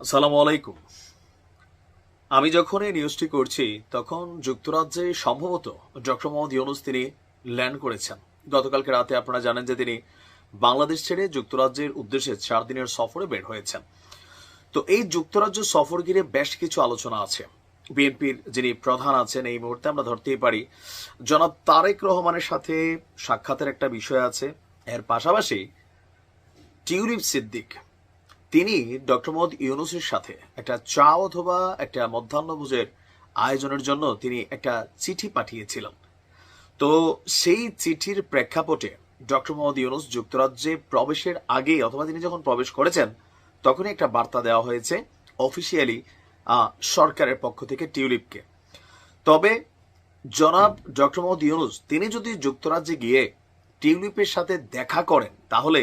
আসসালামু আলাইকুম। আমি যখন এই নিউজটি করছি, তখন যুক্তরাজ্যে সম্ভবত ডক্টর মোহাম্মদ ইউনুস তিনি ল্যান্ড করেছেন। গতকালকে রাতে আপনারা জানেন যে তিনি বাংলাদেশ ছেড়ে যুক্তরাজ্যের উদ্দেশ্যে চার দিনের সফরে বের হয়েছেন। তো এই যুক্তরাজ্য সফর ঘিরে বেশ কিছু আলোচনা আছে। বিএনপির যিনি প্রধান আছেন, এই মুহূর্তে আমরা ধরতেই পারি, জনাব তারেক রহমানের সাথে সাক্ষাতের একটা বিষয় আছে। এর পাশাপাশি টিউলিপ সিদ্দিক তিনি ডক্টর মোহাম্মদ ইউনুসের সাথে একটা চা অথবা একটা মধ্যাহ্নভোজের আয়োজনের জন্য তিনি একটা চিঠি পাঠিয়েছিলেন। তো সেই চিঠির প্রেক্ষাপটে ডক্টর মোহাম্মদ ইউনুস যুক্তরাজ্যে প্রবেশের আগে অথবা তিনি যখন প্রবেশ করেছেন, তখনই একটা বার্তা দেওয়া হয়েছে অফিসিয়ালি সরকারের পক্ষ থেকে টিউলিপকে। তবে জনাব ডক্টর মোহাম্মদ ইউনুস, তিনি যদি যুক্তরাজ্যে গিয়ে টিউলিপের সাথে দেখা করেন, তাহলে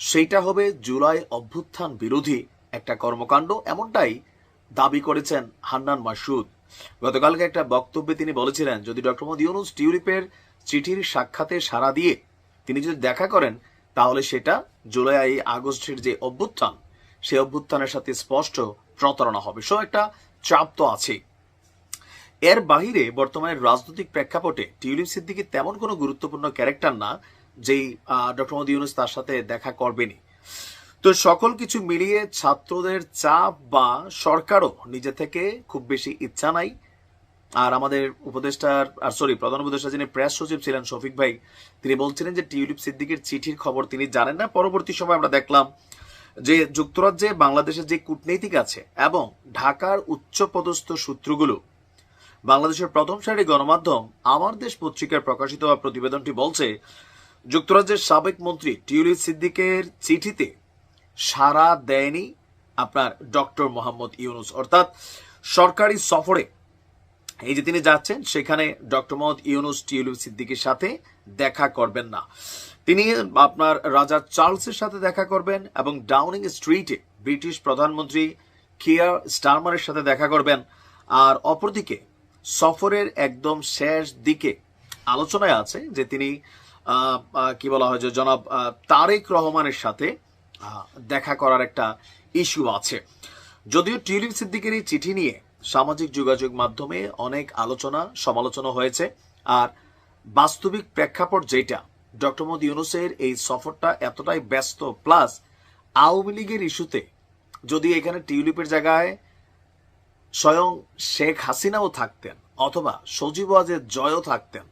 সেইটা হবে জুলাই অভ্যুত্থান বিরোধী একটা কর্মকাণ্ড, এমনটাই দাবি করেছেন হান্নান মাসুদ গতকালকে একটা বক্তব্যে তিনি বলেছিলেন, যদি ডক্টর মোহাম্মদ ইউনুস টিউলিপের চিঠির সাক্ষাতে সাড়া দিয়ে তিনি যদি দেখা করেন, তাহলে সেটা জুলাই আগস্টের যে অভ্যুত্থান, সেই অভ্যুত্থানের সাথে স্পষ্ট প্রতারণা হবে। সো একটা চাপ তো আছেই। এর বাহিরে বর্তমানে রাজনৈতিক প্রেক্ষাপটে টিউলিপ সিদ্দিকি তেমন কোনো গুরুত্বপূর্ণ ক্যারেক্টার না যেই ডক্টর মোহাম্মদ ইউনুস তার সাথে দেখা করবেনি তো সকল কিছু মিলিয়ে ছাত্রদের চাপ বা সরকারও নিজে থেকে খুব বেশি ইচ্ছা নাই। আর আমাদের উপদেষ্টার, আর সরি, প্রধান উপদেষ্টা যিনি প্রেস সচিব ছিলেন শফিক ভাই, তিনি বলছিলেন যে টিউলিপ সিদ্দিকের চিঠির খবর তিনি জানেন না। পরবর্তী সময় আমরা দেখলাম যে যুক্তরাজ্যে বাংলাদেশের যে কূটনীতিক আছে এবং ঢাকার উচ্চপদস্থ সূত্রগুলো, বাংলাদেশের প্রথম সারি গণমাধ্যম আমার দেশ পত্রিকার প্রকাশিত হওয়া প্রতিবেদনটি বলছে যুক্তরাজ্যের সাবেক মন্ত্রী টিউলিপ সিদ্দিকের চিঠিতে সাড়া দেয়নি আপনার ডক্টর মোহাম্মদ ইউনুস। অর্থাৎ সরকারি সফরে এই যে তিনি যাচ্ছেন, সেখানে ডক্টর মোহাম্মদ ইউনুস টিউলিপ সিদ্দিকের সাথে দেখা করবেন না। তিনি আপনার রাজা চার্লসের সাথে দেখা করবেন এবং ডাউনিং স্ট্রিটে ব্রিটিশ প্রধানমন্ত্রী কিয়ার স্টারমারের সাথে দেখা করবেন। আর অপরদিকে সফরের একদম শেষ দিকে আলোচনায় আছে যে তিনি কি বলা হয় যে জনাব তারেক রহমানের সাথে দেখা করার একটা ইস্যু আছে। যদিও টিউলিপ সিদ্দিকের এই চিঠি নিয়ে সামাজিক যোগাযোগ মাধ্যমে অনেক আলোচনা, সমালোচনা হয়েছে, আর বাস্তবিক প্রেক্ষাপট যেটা, ডক্টর মোহাম্মদ ইউনুসের এই সফরটা এতটাই ব্যস্ত, প্লাস আওয়ামী লীগের ইস্যুতে যদি এখানে টিউলিপের জায়গায় স্বয়ং শেখ হাসিনাও থাকতেন, অথবা সজীব ওয়াজের জয়ও থাকতেন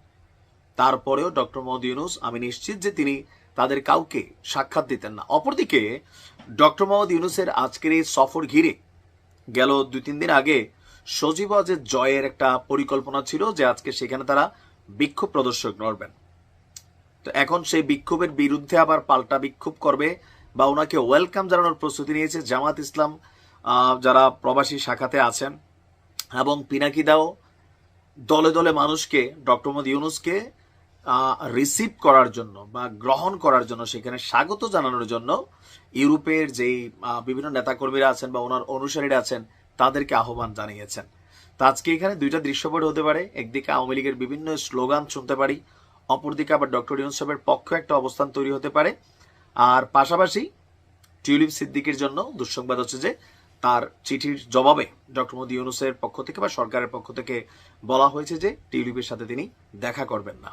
তারপরেও ডক্টর মোহাম্মদ ইউনুস, আমি নিশ্চিত যে তিনি তাদের কাউকে সাক্ষাৎ দিতেন না। অপরদিকে, ডক্টর মোহাম্মদ ইউনুসের আজকের এই সফর ঘিরে গেল দুই তিন দিন আগে সজীব ওয়াজের জয়ের একটা পরিকল্পনা ছিল যে আজকে সেখানে তারা বিক্ষোভ প্রদর্শক নড়বেন। তো এখন সেই বিক্ষোভের বিরুদ্ধে আবার পাল্টা বিক্ষোভ করবে বা ওনাকে ওয়েলকাম জানানোর প্রস্তুতি নিয়েছে জামাত ইসলাম যারা প্রবাসী শাখাতে আছেন এবং পিনাকিদাও দলে দলে মানুষকে, ডক্টর মোহাম্মদ ইউনুসকে রিসিভ করার জন্য বা গ্রহণ করার জন্য সেখানে স্বাগত জানানোর জন্য ইউরোপের যেই বিভিন্ন নেতাকর্মীরা আছেন বা ওনার অনুসারীরা আছেন, তাদেরকে আহ্বান জানিয়েছেন। তো আজকে এখানে দুইটা দৃশ্যপট হতে পারে। একদিকে আওয়ামী লীগের বিভিন্ন স্লোগান শুনতে পারি, অপরদিকে আবার ডক্টর ইউনুস সাহেবের পক্ষ একটা অবস্থান তৈরি হতে পারে। আর পাশাপাশি টিউলিপ সিদ্দিকের জন্য দুঃসংবাদ হচ্ছে যে, তার চিঠির জবাবে ডক্টর মোদী ইউনুসের পক্ষ থেকে বা সরকারের পক্ষ থেকে বলা হয়েছে যে, টিউলিপের সাথে তিনি দেখা করবেন না।